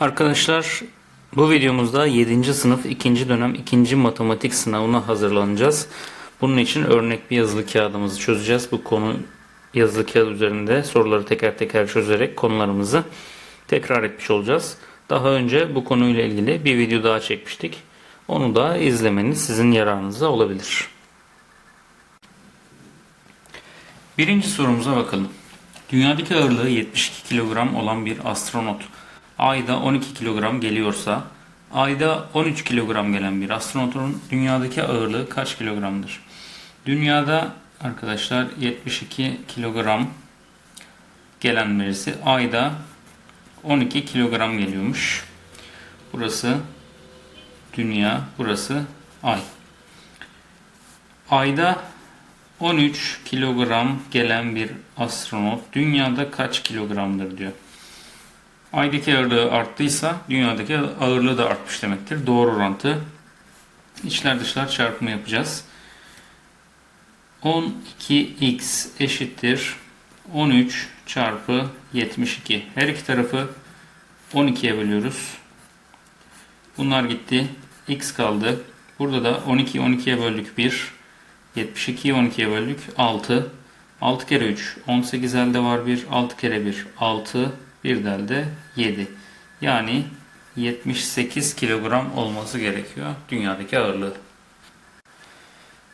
Arkadaşlar bu videomuzda 7. sınıf 2. dönem 2. matematik sınavına hazırlanacağız. Bunun için örnek bir yazılı kağıdımızı çözeceğiz. Bu konu yazılı kağıt üzerinde soruları teker teker çözerek konularımızı tekrar etmiş olacağız. Daha önce bu konuyla ilgili bir video daha çekmiştik. Onu da izlemeniz sizin yararınıza olabilir. Birinci sorumuza bakalım. Dünyadaki ağırlığı 72 kilogram olan bir astronot ayda 12 kilogram geliyorsa ayda 13 kilogram gelen bir astronotun dünyadaki ağırlığı kaç kilogramdır? Dünyada arkadaşlar 72 kilogram gelen birisi ayda 12 kilogram geliyormuş. Burası dünya, burası ay. Ayda 13 kilogram gelen bir astronot dünyada kaç kilogramdır diyor. Aydaki ağırlığı arttıysa dünyadaki ağırlığı da artmış demektir. Doğru orantı. İçler dışlar çarpımı yapacağız. 12x eşittir 13 çarpı 72. Her iki tarafı 12'ye bölüyoruz. Bunlar gitti. x kaldı. Burada da 12 12'ye böldük 1. 72'yi 12'ye böldük 6. 6 kere 3 18 elde var 1. 6 kere 1 6. Bir de elde 7. Yani 78 kilogram olması gerekiyor dünyadaki ağırlığı.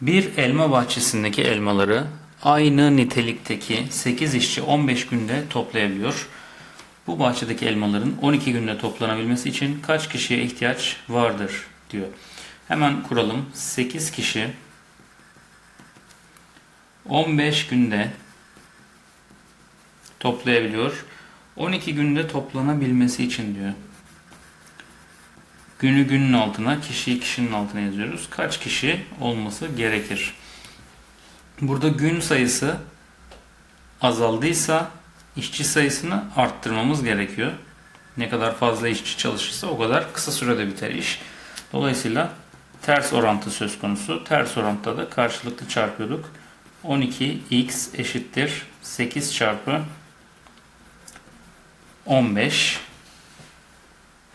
Bir elma bahçesindeki elmaları aynı nitelikteki 8 işçi 15 günde toplayabiliyor. Bu bahçedeki elmaların 12 günde toplanabilmesi için kaç kişiye ihtiyaç vardır diyor. Hemen kuralım. 8 kişi 15 günde toplayabiliyor. 12 günde toplanabilmesi için diyor. Günü günün altına, kişiyi kişinin altına yazıyoruz. Kaç kişi olması gerekir? Burada gün sayısı azaldıysa işçi sayısını arttırmamız gerekiyor. Ne kadar fazla işçi çalışırsa o kadar kısa sürede biter iş. Dolayısıyla ters orantı söz konusu. Ters orantıda da karşılıklı çarpıyorduk. 12x eşittir 8 çarpı 15.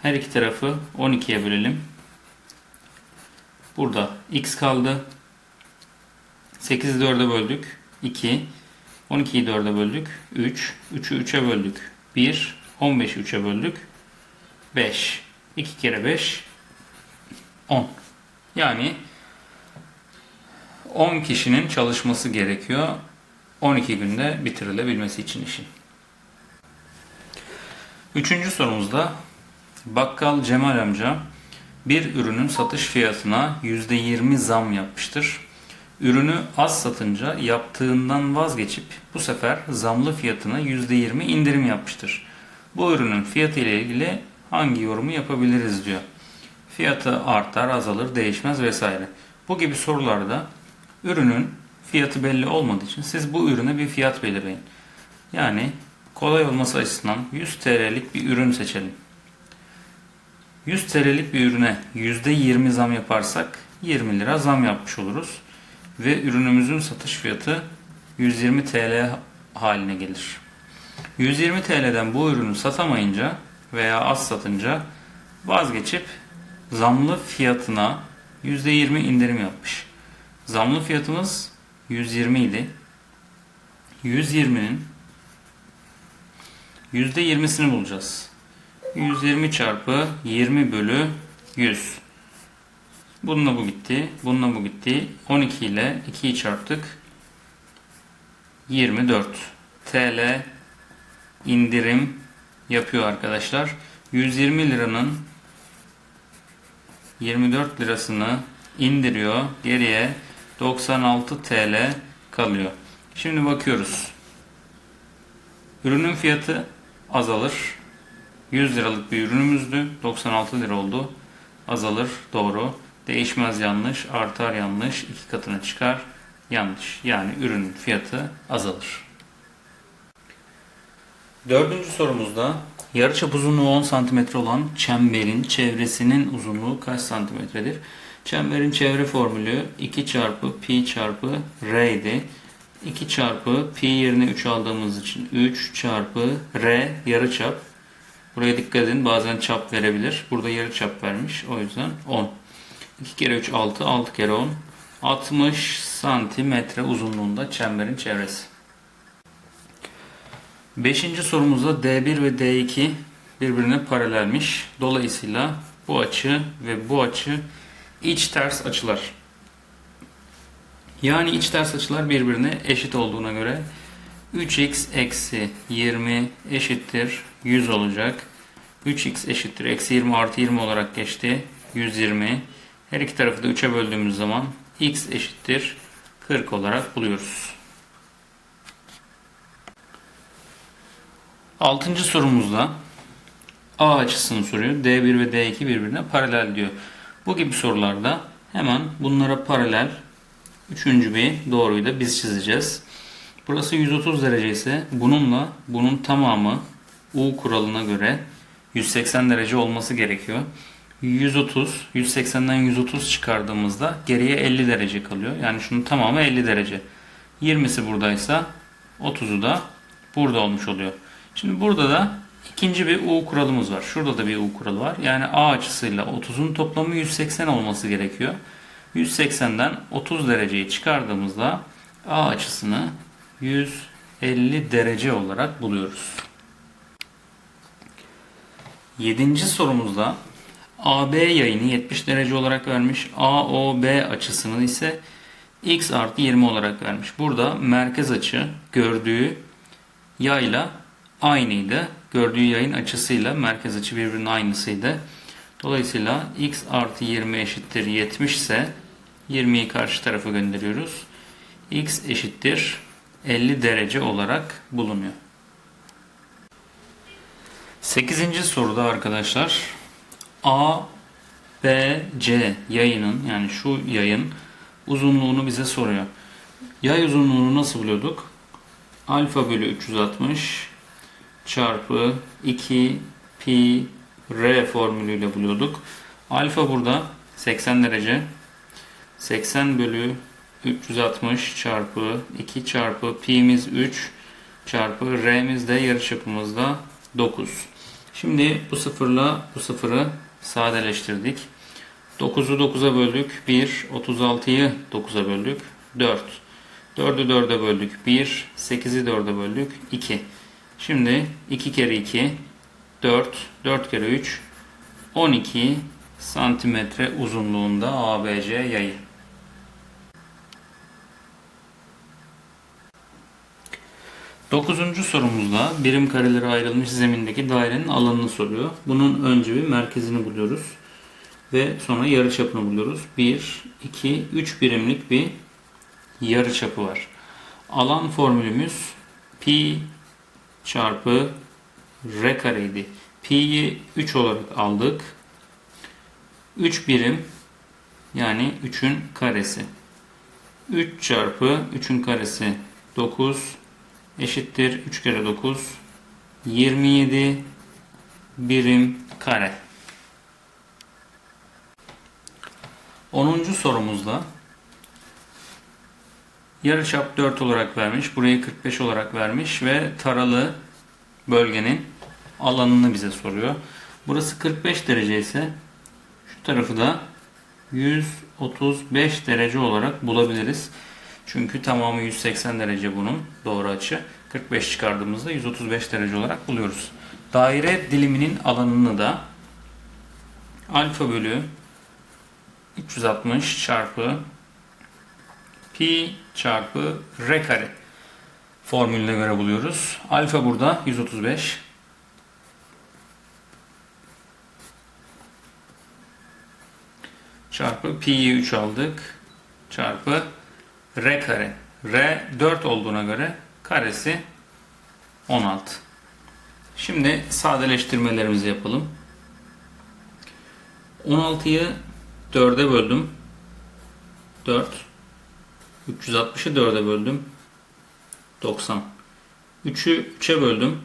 Her iki tarafı 12'ye bölelim. Burada x kaldı. 8'i 4'e böldük. 2. 12'yi 4'e böldük. 3. 3'ü 3'e böldük. 1. 15'i 3'e böldük. 5. 2 kere 5. 10. Yani 10 kişinin çalışması gerekiyor. 12 günde bitirilebilmesi için işin. Üçüncü sorumuzda bakkal Cemal amca bir ürünün satış fiyatına %20 zam yapmıştır. Ürünü az satınca yaptığından vazgeçip bu sefer zamlı fiyatına %20 indirim yapmıştır. Bu ürünün fiyatı ile ilgili hangi yorumu yapabiliriz diyor. Fiyatı artar, azalır, değişmez vesaire. Bu gibi sorularda ürünün fiyatı belli olmadığı için siz bu ürüne bir fiyat belirleyin. Yani kolay olması açısından 100 TL'lik bir ürün seçelim. 100 TL'lik bir ürüne %20 zam yaparsak 20 lira zam yapmış oluruz. Ve ürünümüzün satış fiyatı 120 TL haline gelir. 120 TL'den bu ürünü satamayınca veya az satınca vazgeçip zamlı fiyatına %20 indirim yapmış. Zamlı fiyatımız 120 idi. 120'nin %20'sini bulacağız. 120 çarpı 20 bölü 100. Bununla bu gitti. Bununla bu gitti. 12 ile 2'yi çarptık. 24 TL indirim yapıyor arkadaşlar. 120 liranın 24 lirasını indiriyor. Geriye 96 TL kalıyor. Şimdi bakıyoruz. Ürünün fiyatı azalır. 100 liralık bir ürünümüzdü. 96 lira oldu. Azalır. Doğru. Değişmez yanlış. Artar yanlış. iki katına çıkar. Yanlış. Yani ürünün fiyatı azalır. Dördüncü sorumuzda yarıçap uzunluğu 10 cm olan çemberin çevresinin uzunluğu kaç santimetredir? Çemberin çevre formülü 2 çarpı pi çarpı r idi. 2 çarpı pi yerine 3 aldığımız için 3 çarpı r yarıçap Buraya dikkat edin bazen çap verebilir. Burada yarı çap vermiş. O yüzden 10. 2 kere 3 6, 6 kere 10. 60 santimetre uzunluğunda çemberin çevresi. Beşinci sorumuzda D1 ve D2 birbirine paralelmiş. Dolayısıyla bu açı ve bu açı iç ters açılar. Yani iç ters açılar birbirine eşit olduğuna göre 3x eksi 20 eşittir 100 olacak. 3x eşittir eksi 20 artı 20 olarak geçti. 120. Her iki tarafı da 3'e böldüğümüz zaman x eşittir 40 olarak buluyoruz. Altıncı sorumuzda A açısını soruyor. D1 ve D2 birbirine paralel diyor. Bu gibi sorularda hemen bunlara paralel üçüncü bir doğruyu da biz çizeceğiz. Burası 130 derece ise bununla bunun tamamı U kuralına göre 180 derece olması gerekiyor. 130, 180'den 130 çıkardığımızda geriye 50 derece kalıyor. Yani şunun tamamı 50 derece. 20'si buradaysa 30'u da burada olmuş oluyor. Şimdi burada da ikinci bir U kuralımız var. Şurada da bir U kuralı var. Yani A açısıyla 30'un toplamı 180 olması gerekiyor. 180'den 30 dereceyi çıkardığımızda A açısını 150 derece olarak buluyoruz. Yedinci sorumuzda AB yayını 70 derece olarak vermiş. AOB açısını ise x artı 20 olarak vermiş. Burada merkez açı gördüğü yayla aynıydı. Gördüğü yayın açısıyla merkez açı birbirinin aynısıydı. Dolayısıyla x artı 20 eşittir 70 ise 20'yi karşı tarafa gönderiyoruz. x eşittir 50 derece olarak bulunuyor. 8. soruda arkadaşlar A, B, C yayının yani şu yayın uzunluğunu bize soruyor. Yay uzunluğunu nasıl buluyorduk? Alfa bölü 360 çarpı 2 pi r formülüyle buluyorduk. Alfa burada 80 derece. 80 bölü 360 çarpı 2 çarpı pi'miz 3 çarpı r'miz de yarıçapımızda 9. Şimdi bu sıfırla bu sıfırı sadeleştirdik. 9'u 9'a böldük. 1. 36'yı 9'a böldük. 4. 4'ü 4'e böldük. 1. 8'i 4'e böldük. 2. Şimdi 2 kere 2 4. 4 kere 3 12 santimetre uzunluğunda ABC yayı. Dokuzuncu sorumuzda birim karelere ayrılmış zemindeki dairenin alanını soruyor. Bunun önce bir merkezini buluyoruz. Ve sonra yarıçapını buluyoruz. 1, 2, 3 birimlik bir yarıçapı var. Alan formülümüz pi çarpı r kareydi. Pi'yi 3 olarak aldık. 3 birim yani 3'ün karesi. 3 çarpı 3'ün karesi 9 eşittir 3 kere 9 27 birim kare. 10. sorumuzda yarıçap 4 olarak vermiş. Burayı 45 olarak vermiş ve taralı bölgenin alanını bize soruyor. Burası 45 derece ise şu tarafı da 135 derece olarak bulabiliriz. Çünkü tamamı 180 derece bunun doğru açı. 45 çıkardığımızda 135 derece olarak buluyoruz. Daire diliminin alanını da alfa bölü 360 çarpı pi çarpı r kare formülüne göre buluyoruz. Alfa burada 135. Çarpı pi'yi 3 aldık. Çarpı r kare. r 4 olduğuna göre karesi 16. Şimdi sadeleştirmelerimizi yapalım. 16'yı 4'e böldüm. 4. 360'ı 4'e böldüm. 90. 3'ü 3'e böldüm.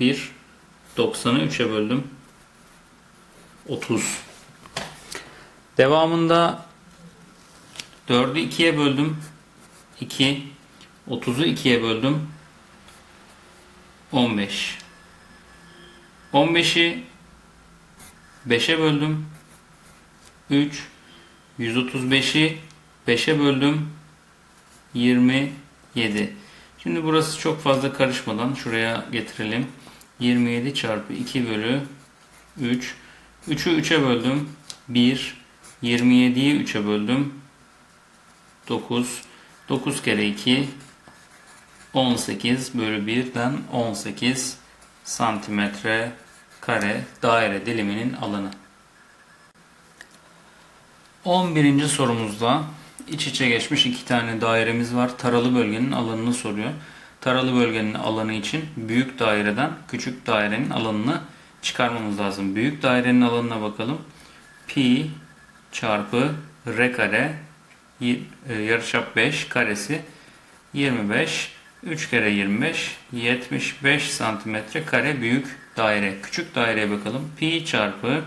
1. 90'ı 3'e böldüm. 30. Devamında 4'ü 2'ye böldüm. 2. 30'u 2'ye böldüm. 15. 15'i 5'e böldüm. 3. 135'i 5'e böldüm. 27. Şimdi burası çok fazla karışmadan şuraya getirelim. 27 çarpı 2 bölü 3. 3'ü 3'e böldüm. 1. 27'yi 3'e böldüm. 9. 9 kere 2 18 bölü 1'den 18 santimetre kare daire diliminin alanı. 11. sorumuzda iç içe geçmiş iki tane dairemiz var. Taralı bölgenin alanını soruyor. Taralı bölgenin alanı için büyük daireden küçük dairenin alanını çıkarmamız lazım. Büyük dairenin alanına bakalım. Pi çarpı r kare e, yarıçap 5 karesi 25 3 kere 25 75 santimetre kare büyük daire. Küçük daireye bakalım. Pi çarpı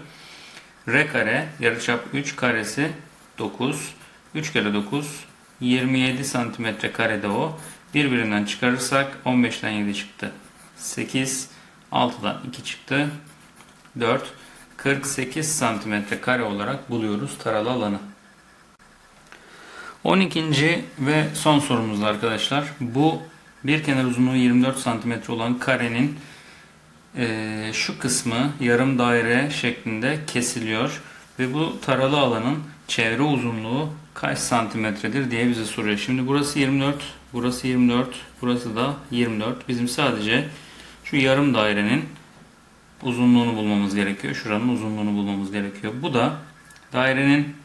r kare yarıçap 3 karesi 9 3 kere 9 27 santimetre karede o. Birbirinden çıkarırsak 15'ten 7 çıktı. 8 6'dan 2 çıktı. 4 48 santimetre kare olarak buluyoruz taralı alanı. 12. ve son sorumuz arkadaşlar. Bu bir kenar uzunluğu 24 santimetre olan karenin eee, şu kısmı yarım daire şeklinde kesiliyor ve bu taralı alanın çevre uzunluğu kaç santimetredir diye bize soruyor. Şimdi burası 24, burası 24, burası da 24. Bizim sadece şu yarım dairenin uzunluğunu bulmamız gerekiyor. Şuranın uzunluğunu bulmamız gerekiyor. Bu da dairenin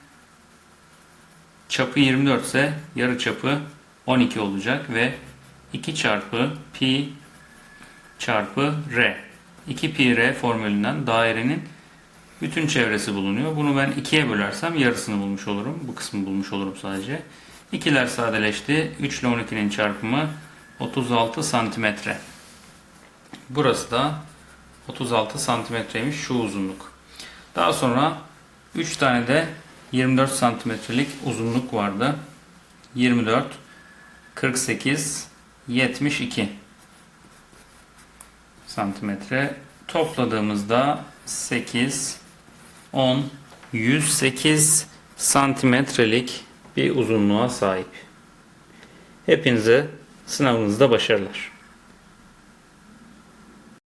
çapı 24 ise yarı çapı 12 olacak ve 2 çarpı pi çarpı r. 2 pi r formülünden dairenin bütün çevresi bulunuyor. Bunu ben 2'ye bölersem yarısını bulmuş olurum. Bu kısmı bulmuş olurum sadece. 2'ler sadeleşti. 3 ile 12'nin çarpımı 36 santimetre. Burası da 36 santimetreymiş şu uzunluk. Daha sonra 3 tane de 24 santimetrelik uzunluk vardı. 24, 48, 72 santimetre. Topladığımızda 8, 10, 108 santimetrelik bir uzunluğa sahip. Hepinize sınavınızda başarılar.